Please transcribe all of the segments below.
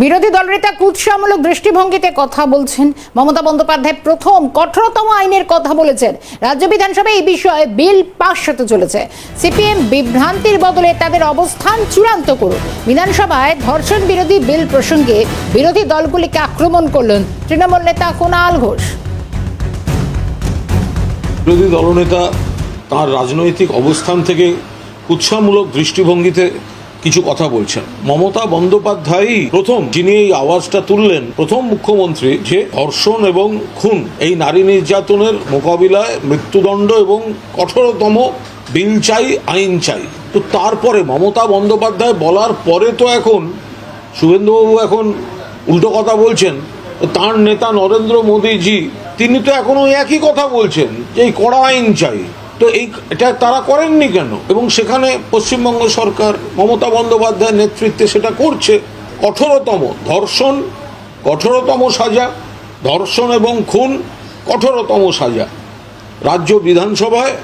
বিরোধী দলনেতা কুৎসামূলক দৃষ্টিভঙ্গিতে কথা বলছেন। মমতা বন্দ্যোপাধ্যায় প্রথম কঠোরতম আইনের কথা বলেছেন। রাজ্য বিধানসভায় এই বিষয়ে বিল পাশ হতে চলেছে। সিপিএম বিভ্রান্তির বদলে তাদের অবস্থান চূড়ান্ত করুন। বিধানসভায় ধর্ষণ বিরোধী বিল প্রসঙ্গে বিরোধী দলগুলিকে আক্রমণ করলেন তৃণমূল নেতা কুণাল ঘোষ। বিরোধী দলনেতা তার রাজনৈতিক অবস্থান থেকে উৎসাহমূলক দৃষ্টিভঙ্গিতে কিছু কথা বলছেন। মমতা বন্দ্যোপাধ্যায়ই প্রথম যিনি এই আওয়াজটা তুললেন, প্রথম মুখ্যমন্ত্রী, যে ধর্ষণ এবং খুন, এই নারী নির্যাতনের মোকাবিলায় মৃত্যুদণ্ড এবং কঠোরতম বিল চাই, আইন চাই। তো তারপরে মমতা বন্দ্যোপাধ্যায় বলার পরে তো এখন শুভেন্দুবাবু এখন উল্টো কথা বলছেন তার নেতা নরেন্দ্র মোদীজি, তিনি তো এখনও একই কথা বলছেন, যে এই কড়া আইন চাই। তো এই এটা তারা করেননি কেন? এবং সেখানে পশ্চিমবঙ্গ সরকার মমতা বন্দ্যোপাধ্যায়ের নেতৃত্বে সেটা করছে, কঠোরতম। ধর্ষণ, কঠোরতম সাজা, ধর্ষণ এবং খুন, কঠোরতম সাজা। রাজ্য বিধানসভায়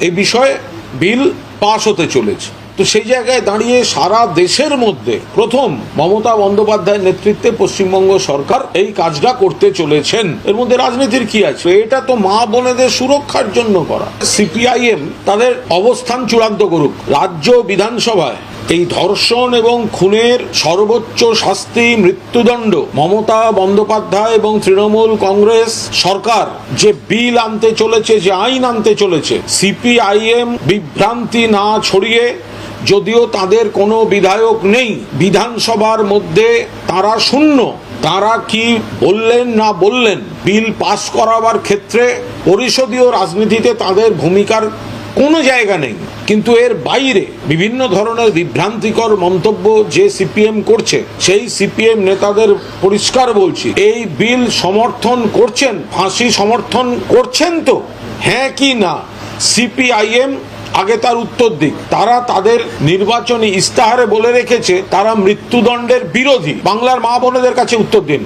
এ বিষয়ে বিল পাশ হতে চলেছে। তো সেই জায়গায় দাঁড়িয়ে সারা দেশের মধ্যে প্রথম মমতা বন্দ্যোপাধ্যায়ের নেতৃত্বে পশ্চিমবঙ্গ সরকার এই কাজটা করতে চলেছেন। এর মধ্যে রাজনীতির কি আছে? এটা তো মা বোনেদের সুরক্ষার জন্য করা। সিপিআইএম তাদের অবস্থান চূড়ান্ত করুক। রাজ্য বিধানসভায় এই ধর্ষণ এবং খুনের সর্বোচ্চ শাস্তি, মৃত্যুদণ্ড, মমতা বন্দ্যোপাধ্যায় এবং তৃণমূল কংগ্রেস সরকার যে বিল আনতে চলেছে, যে আইন আনতে চলেছে, সিপিআইএম বিভ্রান্তি না ছড়িয়ে যদিও তাদের কোনো বিধায়ক নেই, বিধানসভার মধ্যে তারা শূন্য। তারা কি বললেন না বললেন, বিল পাস করাবার ক্ষেত্রে পরিষদীয় রাজনীতিতে তাদের ভূমিকার কোনো জায়গা নেই। কিন্তু এর বাইরে বিভিন্ন ধরনের বিভ্রান্তিকর মন্তব্য যে সিপিএম করছে, সেই সিপিএম নেতাদের পরিষ্কার বলছি, এই বিল সমর্থন করছেন, ফাঁসি সমর্থন করছেন তো? হ্যাঁ কি না? সিপিআইএম আগে তার উত্তর দিক। তারা তাদের নির্বাচনী ইস্তাহারে বলে রেখেছে, তারা মৃত্যুদণ্ডের বিরোধী। বাংলার মা বোনেদের কাছে উত্তর দিন।